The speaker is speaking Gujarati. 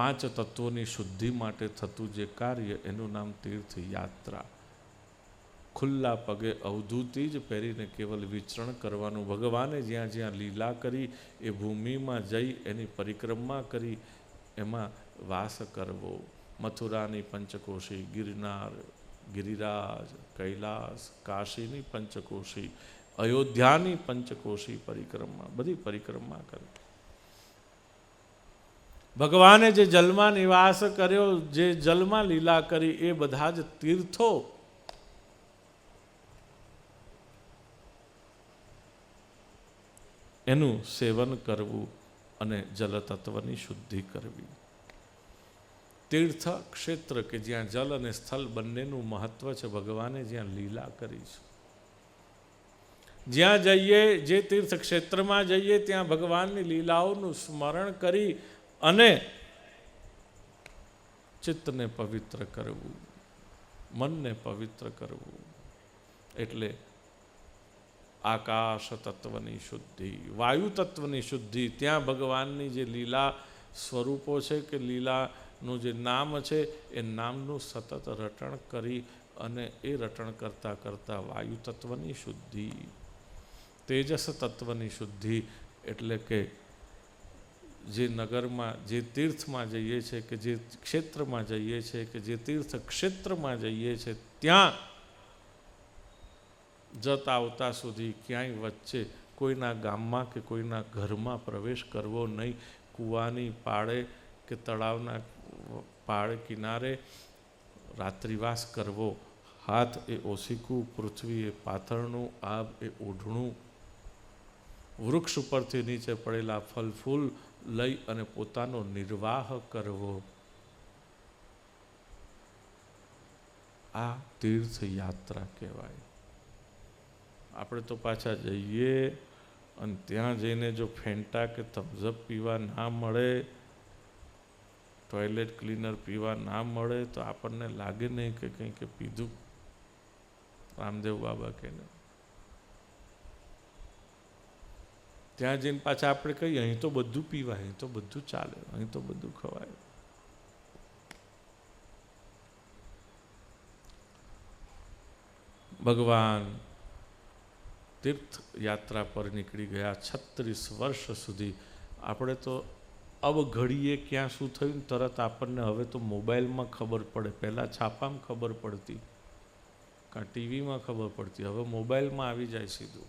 પાંચ તત્વોની શુદ્ધિ માટે થતું જે કાર્ય એનું નામ તીર્થ યાત્રા ખુલ્લા પગે અવધૂતી જ પહેરીને કેવલ વિચરણ કરવાનું, ભગવાને જ્યાં જ્યાં લીલા કરી એ ભૂમિમાં જઈ એની પરિક્રમા કરી, એમાં વાસ કરવો. મથુરાની પંચકોશી, ગિરનાર, ગિરિરાજ, કૈલાસ, કાશીની પંચકોશી, અયોધ્યાની પંચકોશી પરિક્રમા, બધી પરિક્રમા કરી. ભગવાને જે જલમાં નિવાસ કર્યો, જે જલમાં લીલા કરી, એ બધા જ તીર્થો. એનું સેવન કરવું અને જલતત્વની શુદ્ધિ કરવી. તીર્થ ક્ષેત્ર કે જ્યાં જલ અને સ્થળ બંનેનું મહત્વ છે, ભગવાને જ્યાં લીલા કરી છે. જ્યાં જઈએ, જે તીર્થ ક્ષેત્રમાં જઈએ, ત્યાં ભગવાનની લીલાઓનું સ્મરણ કરી અને ચિત્તને પવિત્ર કરવું, મનને પવિત્ર કરવું. એટલે આકાશ તત્વની શુદ્ધિ વાયુ તત્વની શુદ્ધિ, ત્યાં ભગવાનની જે લીલા સ્વરૂપો છે કે લીલાનું જે નામ છે, એ નામનું સતત રટણ કરી અને એ રટણ કરતાં કરતાં વાયુ તત્વની શુદ્ધિ, તેજસ તત્વની શુદ્ધિ, એટલે કે જે નગરમાં, જે તીર્થમાં જઈએ છીએ કે જે ક્ષેત્રમાં જઈએ છીએ કે જે તીર્થ ક્ષેત્રમાં જઈએ છીએ ત્યાં જતા આવતા સુધી ક્યાંય વચ્ચે કોઈના ગામમાં કે કોઈના ઘરમાં પ્રવેશ કરવો નહીં. કૂવાની પાળે કે તળાવના પાળે કિનારે રાત્રિવાસ કરવો. હાથ એ ઓસીકું પૃથ્વી એ પાથરણું આબ એ ઓઢણું. વૃક્ષ ઉપરથી નીચે પડેલા ફલ ફૂલ લઈ અને પોતાનો નિર્વાહ કરવો. આ તીર્થયાત્રા કહેવાય. આપણે તો પાછા જઈએ અને ત્યાં જઈને જો ફેંટા કે થમ્સઅપ પીવા ના મળે ટોયલેટ ક્લીનર પીવા ના મળે, તો આપણને લાગે નહીં કે કંઈ કે પીધું. રામદેવ બાબા કે નહીં ત્યાં જઈને પાછા આપણે કહીએ, અહીં તો બધું પીવાય, અહીં તો બધું ચાલે, અહીં તો બધું ખવાય. ભગવાન તીર્થ યાત્રા પર નીકળી ગયા છત્રીસ વર્ષ સુધી. આપણે તો અવઘડીએ ક્યાં શું થયું તરત આપણને હવે તો મોબાઈલમાં ખબર પડે. પહેલાં છાપામાં ખબર પડતી, કાં ટીવીમાં ખબર પડતી. હવે મોબાઈલમાં આવી જાય સીધું.